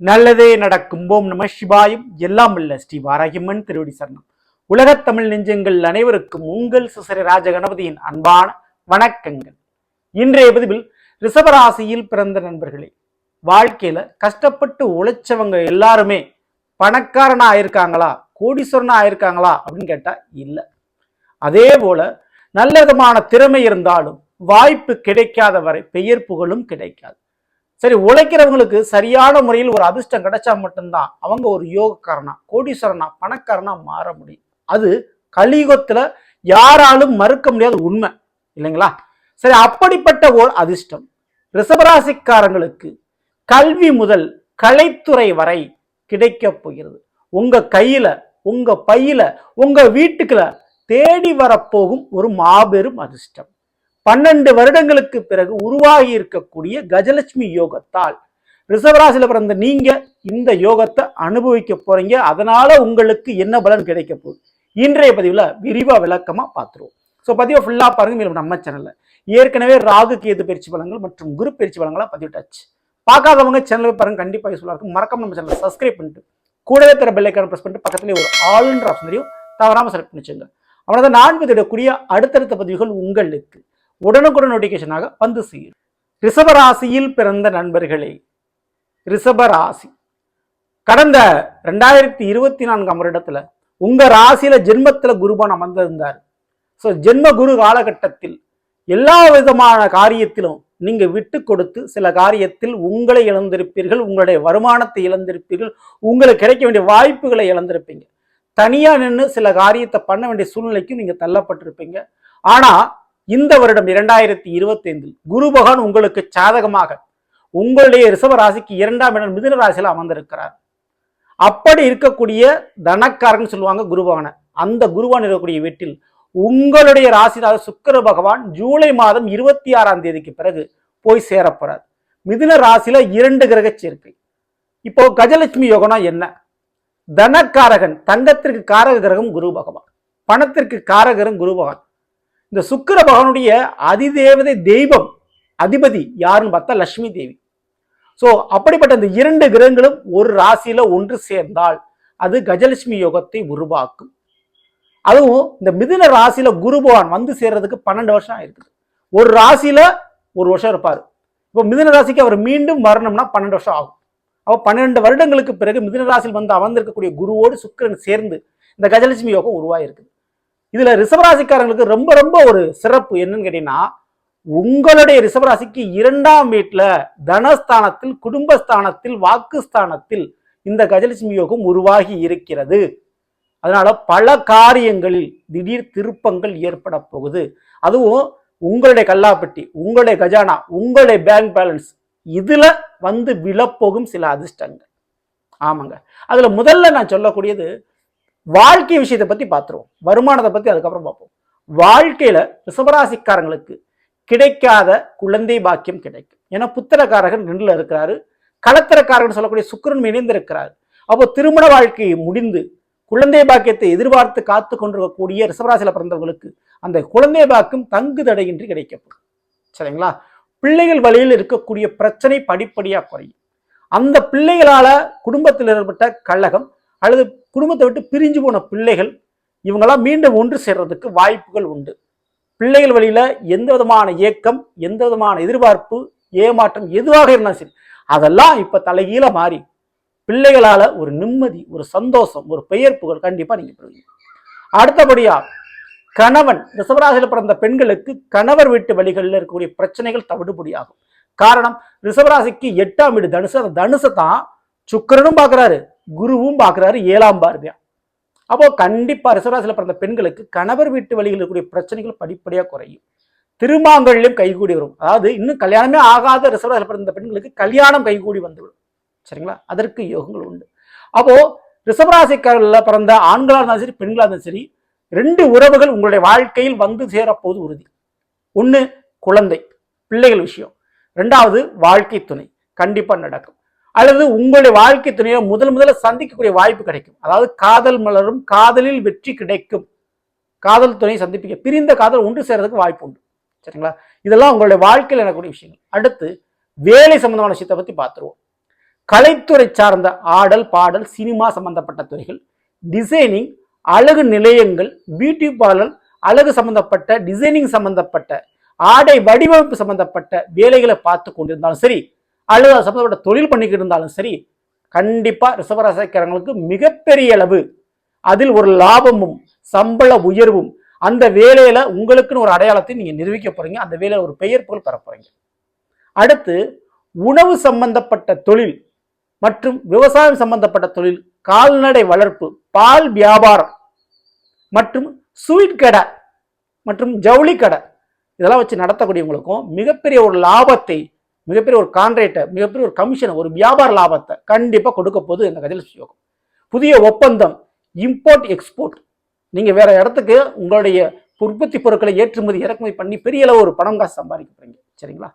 நல்லதே நடக்கும். ஓம் நம சிவாயும். எல்லாம் உள்ள ஸ்ரீ வாராகியம்மன் திருவடி சரணம். உலகத் தமிழ் நெஞ்சங்கள் அனைவருக்கும் உங்கள் சுசரி ராஜ கணபதியின் அன்பான வணக்கங்கள். இன்றைய பதிவில் ரிஷபராசியில் பிறந்த நண்பர்களே வாழ்க்கையில கஷ்டப்பட்டு உழைச்சவங்க எல்லாருமே பணக்காரனா ஆயிருக்காங்களா கோடீஸ்வரனா ஆயிருக்காங்களா அப்படின்னு கேட்டா இல்ல. அதே போல நல்ல விதமான திறமை இருந்தாலும் வாய்ப்பு கிடைக்காத வரை பெயர் புகழும் கிடைக்காது. சரி உழைக்கிறவங்களுக்கு சரியான முறையில் ஒரு அதிர்ஷ்டம் கிடைச்சா மட்டும்தான் அவங்க ஒரு யோகக்காரனா கோடீஸ்வரனா பணக்காரனா மாற முடியும். அது கலியுகத்துல யாராலும் மறுக்க முடியாத உண்மை இல்லைங்களா? சரி அப்படிப்பட்ட ஓர் அதிர்ஷ்டம். ரிசபராசிக்காரங்களுக்கு கல்வி முதல் கலைத்துறை வரை கிடைக்க போகிறது. உங்க கையில உங்க பையில உங்க வீட்டுக்குள்ள தேடி வரப்போகும் ஒரு மாபெரும் அதிர்ஷ்டம். பன்னெண்டு வருடங்களுக்கு பிறகு உருவாகி இருக்கக்கூடிய கஜலட்சுமி யோகத்தால் ரிசவராசியில் பிறந்த நீங்க இந்த யோகத்தை அனுபவிக்க போறீங்க. அதனால உங்களுக்கு என்ன பலன் கிடைக்க போகுது? இன்றைய பதிவில் விரிவாக விளக்கமாக பார்த்துருவோம். ஸோ பதிவை ஃபுல்லாக பாருங்க. மேலும் நம்ம சேனலில் ஏற்கனவே ராகு கேது பயிற்சி பலன்கள் மற்றும் குரு பயிற்சி பலங்களாக பதிவிட்டாச்சு. பார்க்காதவங்க சேனலை பாருங்க. கண்டிப்பாக யூஸ்ஃபுல்லாக இருக்கும். மறக்காம நம்ம சேனலை சப்ஸ்கிரைப் பண்ணிட்டு கூடவே தர பெல்லைக்கான ப்ரெஸ் பண்ணிட்டு பக்கத்துலேயே ஒரு ஆளுன்ற ஆப்ஷன் தெரியும். தவறாம செலக்ட் பண்ணி வச்சுங்க அவ்வளோதான் நான் பதிவிடக்கூடிய அடுத்தடுத்த பதிவுகள் உங்களுக்கு. உடனுக்குடன் நோட்டிஃபிகேஷனாக வந்து சேரும். ரிஷபராசியில் பிறந்த நண்பர்களே ரிஷபராசி. கடந்த ரெண்டாயிரத்தி இருபத்தி நான்காம் வருடத்தில் உங்கள் ராசியில ஜென்மத்தில் குருபான் அமர்ந்திருந்தார். ஸோ ஜென்ம குரு காலகட்டத்தில் எல்லா விதமான காரியத்திலும் நீங்கள் விட்டு கொடுத்து சில காரியத்தில் உங்களை இழந்திருப்பீர்கள் உங்களுடைய வருமானத்தை இழந்திருப்பீர்கள் உங்களுக்கு கிடைக்க வேண்டிய வாய்ப்புகளை இழந்திருப்பீங்க. தனியாக நின்று சில காரியத்தை பண்ண வேண்டிய சூழ்நிலைக்கு நீங்கள் தள்ளப்பட்டிருப்பீங்க. ஆனால் இந்த வருடம் இரண்டாயிரத்தி இருபத்தி ஐந்தில் குரு பகவான் உங்களுக்கு சாதகமாக உங்களுடைய ரிஷப ராசிக்கு இரண்டாம் இடம் மிதுன ராசியில் அமர்ந்திருக்கிறார். அப்படி இருக்கக்கூடிய தனக்காரன் சொல்லுவாங்க குருபவனை அந்த குருவான் இருக்கக்கூடிய வீட்டில் உங்களுடைய ராசிநாத சுக்கர பகவான் ஜூலை மாதம் இருபத்தி ஆறாம் தேதிக்கு பிறகு போய் சேரப்போறார். மிதுன ராசியில இரண்டு கிரக சேர்க்கை. இப்போ கஜலட்சுமி யோகம்னா என்ன? தனக்காரகன் தங்கத்திற்கு காரக கிரகம் குரு பகவான். பணத்திற்கு காரகரம் குரு பகவான். இந்த சுக்கர பகவானுடைய அதிதேவதை தெய்வம் அதிபதி யாருன்னு பார்த்தா லட்சுமி தேவி. ஸோ அப்படிப்பட்ட இந்த இரண்டு கிரகங்களும் ஒரு ராசியில ஒன்று சேர்ந்தால் அது கஜலட்சுமி யோகத்தை உருவாக்கும். அதுவும் இந்த மிதுன ராசியில குரு பகவான் வந்து சேர்றதுக்கு பன்னெண்டு வருஷம் ஆயிருக்குது. ஒரு ராசியில ஒரு வருஷம் இருப்பார். இப்போ மிதுன ராசிக்கு அவர் மீண்டும் வரணும்னா பன்னெண்டு வருஷம் ஆகும். அப்போ பன்னெண்டு வருடங்களுக்கு பிறகு மிதுன ராசியில் வந்து அமர்ந்திருக்கக்கூடிய குருவோடு சுக்கிரன் சேர்ந்து இந்த கஜலட்சுமி யோகம் உருவாயிருக்குது. இதுல ரிசவராசிக்காரங்களுக்கு ரொம்ப ரொம்ப ஒரு சிறப்பு என்னன்னு கேட்டீங்கன்னா உங்களுடைய ரிசவராசிக்கு இரண்டாம் வீட்டுல தனஸ்தானத்தில் குடும்பஸ்தானத்தில் வாக்குஸ்தானத்தில் இந்த கஜலட்சுமி யோகம் உருவாகி இருக்கிறது. அதனால பல காரியங்களில் திடீர் திருப்பங்கள் ஏற்பட போகுது. அதுவும் உங்களுடைய கல்லாப்பட்டி உங்களுடைய கஜானா உங்களுடைய பேங்க் பேலன்ஸ் இதுல வந்து விழப்போகும் சில அதிர்ஷ்டங்கள். ஆமாங்க. அதுல முதல்ல நான் சொல்லக்கூடியது வாழ்க்கை விஷயத்தை பத்தி பார்த்துருவோம் வருமானத்தை பத்தி அதுக்கப்புறம் பார்ப்போம் வாழ்க்கையில ரிஷபராசிக்காரங்களுக்கு கிடைக்காத குழந்தை பாக்கியம் கிடைக்கும். ஏன்னா புத்திரக்காரகன் ரெண்டில் இருக்கிறாரு. களத்திரக்காரகன் சொல்லக்கூடிய சுக்கிரன் இணைந்து இருக்கிறார் அப்போ திருமண வாழ்க்கை முடிந்து குழந்தை பாக்கியத்தை எதிர்பார்த்து காத்து கொண்டிருக்கக்கூடிய ரிஷபராசியில பிறந்தவர்களுக்கு அந்த குழந்தை பாக்கியம் தங்கு தடையின்றி கிடைக்கப்படும். சரிங்களா? பிள்ளைகள் வழியில் இருக்கக்கூடிய பிரச்சனை படிப்படியாக குறையும். அந்த பிள்ளைகளால குடும்பத்தில் ஏற்பட்ட கழகம் அல்லது குடும்பத்தை விட்டு பிரிஞ்சு போன பிள்ளைகள் இவங்கெல்லாம் மீண்டும் ஒன்று சேர்றதுக்கு வாய்ப்புகள் உண்டு. பிள்ளைகள் வழியில் எந்த விதமான ஏக்கம் எந்த விதமான எதிர்பார்ப்பு ஏமாற்றம் எதுவாக இருந்தாலும் சரி அதெல்லாம் இப்போ தலைகீழ மாறி பிள்ளைகளால் ஒரு நிம்மதி ஒரு சந்தோஷம் ஒரு பெயர் புகழ் கண்டிப்பாக நீங்கள் பெறுவீங்க. அடுத்தபடியாக கணவன் ரிசவராசியில் பிறந்த பெண்களுக்கு கணவர் வீட்டு வழிகளில் இருக்கக்கூடிய பிரச்சனைகள் தவிடுபடியாகும். காரணம் ரிசவராசிக்கு எட்டாம் வீடு தனுசு அந்த தனுசை தான் சுக்கிரனும் பார்க்கறாரு. குருவும் பார்க்குறாரு ஏழாம் பார்வையா. அப்போ கண்டிப்பாக ரிஷபராசியில் பிறந்த பெண்களுக்கு கணவர் வீட்டு வழிகளில் இருக்கக்கூடிய பிரச்சனைகள் படிப்படியாக குறையும். திருமாங்கல்லையும் கைகூடி வரும். அதாவது இன்னும் கல்யாணமே ஆகாத ரிஷபராசியில் பிறந்த பெண்களுக்கு கல்யாணம் கைகூடி வந்துவிடும் சரிங்களா? அதற்கு யோகங்கள் உண்டு. அப்போ ரிஷபராசிக்காரில் பிறந்த ஆண்களாக இருந்தாலும் சரி பெண்களாக இருந்தாலும் சரி ரெண்டு உறவுகள் உங்களுடைய வாழ்க்கையில் வந்து சேரப்போது உறுதி. ஒன்று குழந்தை பிள்ளைகள் விஷயம். ரெண்டாவது வாழ்க்கை துணை. கண்டிப்பாக நடக்கும். அல்லது உங்களுடைய வாழ்க்கை துணையை முதல் முதல்ல சந்திக்கக்கூடிய வாய்ப்பு கிடைக்கும். அதாவது காதல் மலரும் காதலில் வெற்றி கிடைக்கும். காதல் துணையை சந்திப்பீங்க பிரிந்த காதல் ஒன்று சேர்றதுக்கு வாய்ப்பு உண்டு. சரிங்களா? இதெல்லாம் உங்களுடைய வாழ்க்கையில் எனக்கூடிய விஷயங்கள். அடுத்து வேலை சம்பந்தமான விஷயத்தை பற்றி பார்த்துருவோம். கலைத்துறை சார்ந்த ஆடல் பாடல் சினிமா சம்பந்தப்பட்ட துறைகள் டிசைனிங் அழகு நிலையங்கள் பியூட்டி பார்லர் அழகு சம்பந்தப்பட்ட டிசைனிங் சம்பந்தப்பட்ட ஆடை வடிவமைப்பு சம்பந்தப்பட்ட வேலைகளை பார்த்து கொண்டிருந்தாலும் சரி அல்லது அது தொழில் பண்ணிக்கிட்டு இருந்தாலும் சரி கண்டிப்பாக ரிசவராசிக்காரங்களுக்கு மிகப்பெரிய அளவு அதில் ஒரு லாபமும் சம்பள உயர்வும் அந்த வேலையில் உங்களுக்குன்னு ஒரு அடையாளத்தை நீங்கள் நிரூபிக்க போகிறீங்க அந்த வேலையில் ஒரு பெயர் புகழ் பெற போகிறீங்க அடுத்து உணவு சம்பந்தப்பட்ட தொழில் மற்றும் விவசாயம் சம்பந்தப்பட்ட தொழில் கால்நடை வளர்ப்பு பால் வியாபாரம் மற்றும் ஸ்வீட் கடை மற்றும் ஜவுளி கடை இதெல்லாம் வச்சு நடத்தக்கூடியவங்களுக்கும் மிகப்பெரிய ஒரு லாபத்தை மிகப்பெரிய ஒரு கான்ட்ராக்டை மிகப்பெரிய ஒரு கமிஷனை ஒரு வியாபார லாபத்தை கண்டிப்பாக கொடுக்க போது இந்த கதையில் யோகம் புதிய ஒப்பந்தம் இம்போர்ட் எக்ஸ்போர்ட் நீங்கள் வேற இடத்துக்கு உங்களுடைய உற்பத்தி பொருட்களை ஏற்றுமதி இறக்குமதி பண்ணி பெரிய அளவு ஒரு பணம் காசு சம்பாதிக்க போகிறீங்க சரிங்களா?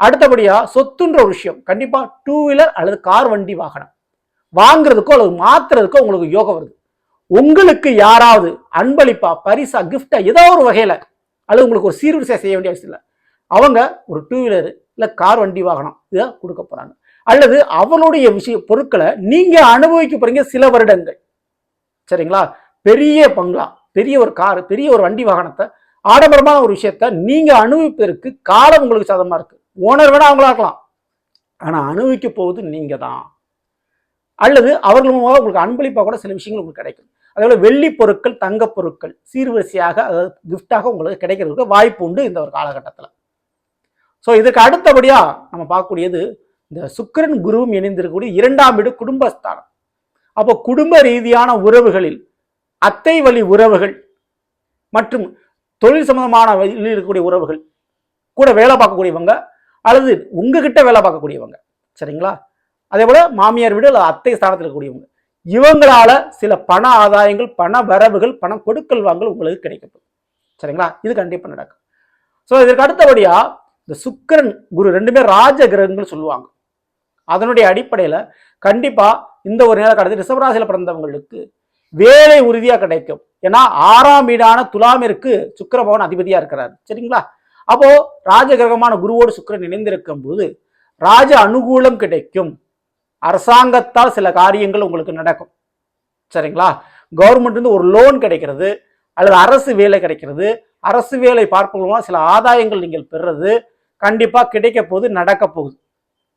அடுத்தபடியாக சொத்துன்ற ஒரு விஷயம். கண்டிப்பாக டூ வீலர் அல்லது கார் வண்டி வாகனம். வாங்குறதுக்கோ அல்லது மாத்துறதுக்கோ உங்களுக்கு யோகம் வருது. உங்களுக்கு யாராவது அன்பளிப்பா பரிசா கிஃப்டா ஏதோ ஒரு வகையில் அல்லது உங்களுக்கு ஒரு சீர்வரிசை செய்ய வேண்டிய அவசியம் இல்லை. அவங்க ஒரு டூ வீலரு இல்லை கார் வண்டி வாகனம் இதை கொடுக்க போறாங்க. அல்லது அவளுடைய விஷய பொருட்களை நீங்கள் அனுபவிக்க போகிறீங்க சில வருடங்கள். சரிங்களா? பெரிய பங்களா பெரிய ஒரு கார் பெரிய ஒரு வண்டி வாகனத்தை ஆடம்பரமான ஒரு விஷயத்த நீங்கள் அனுபவிப்பதற்கு காலம் உங்களுக்கு சாதமாக இருக்குது ஓனர் வேணால் அவங்களா இருக்கலாம். ஆனால் அனுபவிக்க போவது நீங்கள் தான் அல்லது அவர்கள் மூலமாக உங்களுக்கு அன்பளிப்பாக கூட சில விஷயங்கள் உங்களுக்கு கிடைக்கும். அதேபோல் வெள்ளி பொருட்கள் தங்கப் பொருட்கள் சீர்வரிசையாக அதாவது கிஃப்டாக உங்களுக்கு கிடைக்கிறதுக்கு வாய்ப்பு உண்டு இந்த ஒரு காலகட்டத்தில். ஸோ இதுக்கு அடுத்தபடியாக நம்ம பார்க்கக்கூடியது இந்த சுக்கிரன் குருவும் இணைந்திருக்கக்கூடிய இரண்டாம் வீடு குடும்பஸ்தானம். அப்போ குடும்ப ரீதியான உறவுகளில் அத்தை வழி உறவுகள் மற்றும் தொழில் சம்பந்தமான வழியில் இருக்கக்கூடிய உறவுகள் கூட வேலை பார்க்கக்கூடியவங்க அல்லது உங்ககிட்ட வேலை பார்க்கக்கூடியவங்க. சரிங்களா? அதே போல் மாமியார் வீடு அல்லது அத்தை ஸ்தானத்தில் இருக்கக்கூடியவங்க. இவங்களால சில பண ஆதாயங்கள் பண வரவுகள் பணம் கொடுக்கல் வாங்கல் உங்களுக்கு கிடைக்கப்படும். சரிங்களா? இது கண்டிப்பாக நடக்கும். ஸோ இதற்கு அடுத்தபடியாக இந்த சுக்கரன் குரு ரெண்டுமே ராஜ கிரகங்கள் சொல்லுவாங்க. அதனுடைய அடிப்படையில் கண்டிப்பாக இந்த ஒரு நேர காலத்தில் ரிஷபராசியில் பிறந்தவங்களுக்கு வேலை உறுதியாக கிடைக்கும். ஏன்னா ஆறாம் வீடான துலாமிற்கு சுக்கர பவன் அதிபதியாக இருக்கிறார். சரிங்களா? அப்போ ராஜகிரகமான குருவோடு சுக்கரன் இணைந்திருக்கும் போது ராஜ அனுகூலம் கிடைக்கும். அரசாங்கத்தால் சில காரியங்கள் உங்களுக்கு நடக்கும். சரிங்களா? கவர்மெண்ட்லேருந்து ஒரு லோன் கிடைக்கிறது அல்லது அரசு வேலை கிடைக்கிறது. அரசு வேலை பார்ப்பதன் சில ஆதாயங்கள் நீங்கள் பெறுறது கண்டிப்பாக கிடைக்க போகுது நடக்க போகுது.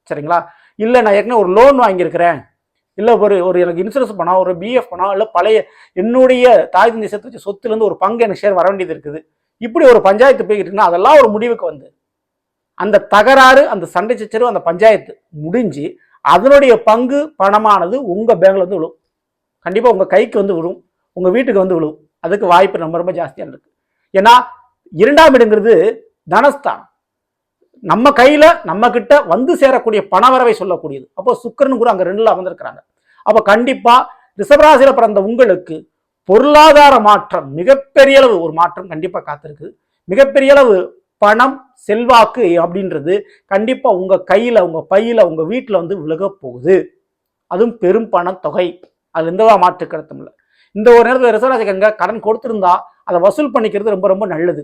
சரிங்களா? இல்லை நான் ஏற்கனவே ஒரு லோன் வாங்கியிருக்கிறேன். இல்லை ஒரு ஒரு எனக்கு இன்சூரன்ஸ் பணம் ஒரு பிஎஃப் பணம் இல்லை பழைய என்னுடைய தாய் தந்தை சேர்த்து வச்ச சொத்துலேருந்து ஒரு பங்கு எனக்கு ஷேர் வர வேண்டியது இருக்குது. இப்படி ஒரு பஞ்சாயத்து போய்கிட்டு அதெல்லாம் ஒரு முடிவுக்கு வந்து. அந்த தகராறு அந்த சண்டை சச்சரவு அந்த பஞ்சாயத்து முடிஞ்சு அதனுடைய பங்கு பணமானது உங்கள் பேங்கில் வந்து விழும். கண்டிப்பாக உங்கள் கைக்கு வந்து விழும். உங்கள் வீட்டுக்கு வந்து விழும். அதுக்கு வாய்ப்பு ரொம்ப ரொம்ப ஜாஸ்தியாக இருக்குது ஏன்னா இரண்டாம் இடங்கிறது தனஸ்தானம் நம்ம கையில் நம்ம கிட்ட வந்து சேரக்கூடிய பணவரவை சொல்லக்கூடியது. அப்போ சுக்கரன் கூட அங்கே ரெண்டுல வந்திருக்கிறாங்க அப்போ கண்டிப்பாக ரிஷபராசியில பிறந்த உங்களுக்கு பொருளாதார மாற்றம் மிகப்பெரிய அளவு ஒரு மாற்றம் கண்டிப்பாக காத்திருக்கு. மிகப்பெரிய அளவு பணம் செல்வாக்கு அப்படின்றது கண்டிப்பாக உங்கள் கையில் உங்கள் பையில் உங்கள் வீட்டில் வந்து விலக போகுது. அதுவும் பெரும் பண தொகை. அது எந்த மாற்று கருத்தும் இல்லை. இந்த ஒரு நேரத்தில் ரிசர்வராசிக்கங்க கடன் கொடுத்துருந்தா அதை வசூல் பண்ணிக்கிறது ரொம்ப ரொம்ப நல்லது.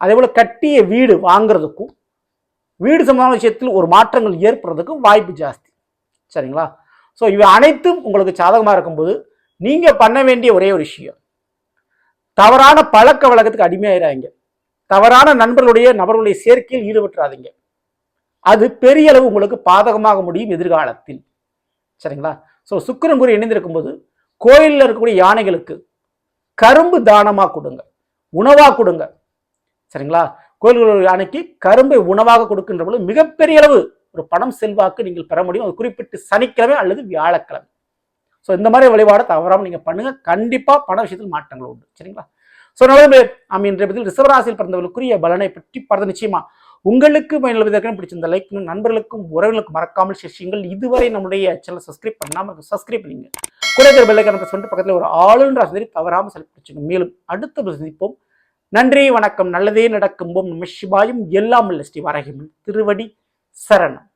அதே போல் கட்டிய வீடு வாங்குறதுக்கும் வீடு சம்பந்தமான விஷயத்தில் ஒரு மாற்றங்கள் ஏற்படுறதுக்கும் வாய்ப்பு ஜாஸ்தி. சரிங்களா? ஸோ இவை அனைத்தும் உங்களுக்கு சாதகமாக இருக்கும்போது நீங்கள் பண்ண வேண்டிய ஒரே ஒரு விஷயம். தவறான பழக்க வழக்கத்துக்கு அடிமையாயிராங்க தவறான நண்பர்களுடைய நபர்களுடைய சேர்க்கையில் ஈடுபட்டுறாதீங்க. அது பெரிய அளவு உங்களுக்கு பாதகமாக முடியும் எதிர்காலத்தில். சரிங்களா? ஸோ சுக்கரன் குரு இணைந்திருக்கும் போது கோயிலில் இருக்கக்கூடிய யானைகளுக்கு கரும்பு தானமாக கொடுங்க. உணவாக கொடுங்க. சரிங்களா? கோயில்கள் அன்னைக்கு கரும்பை உணவாக கொடுக்கின்ற பொழுது மிகப்பெரிய அளவு ஒரு பணம் செல்வாக்கு நீங்கள் பெற முடியும். அது குறிப்பிட்டு சனிக்கிழமை அல்லது வியாழக்கிழமை. ஸோ இந்த மாதிரி வழிபாடை தவறாமல் நீங்கள் பண்ணுங்க. கண்டிப்பாக பண விஷயத்தில் மாற்றங்கள் உண்டு. சரிங்களா? ஸோ நல்லது ஆமீன் இன்றைய பதில் ரிசவராசியில் பிறந்தவர்களுக்குரிய பலனை பற்றி பார்த்து நிச்சயமா உங்களுக்கு பயனுள்ளதாக பிடிச்சிருந்த லைக் நண்பர்களுக்கும் உறவுகளுக்கும் மறக்காமல் சிஷியங்கள் இதுவரை நம்முடைய சேனல் சப்ஸ்கிரைப் பண்ணாமல் சப்ஸ்கிரைப் பண்ணுங்க. கூட பெல்லைக்கான சொல்லிட்டு பக்கத்தில் ஒரு ஆளுன்ற வசதி தவறாமல் செலுத்தி மேலும் அடுத்த சந்திப்போம். நன்றி வணக்கம் நல்லதே நடக்கும் ஓம் நம சிவாயும் எல்லாம் இல்ல ஸ்ரீ வரகிமன் திருவடி சரணம்.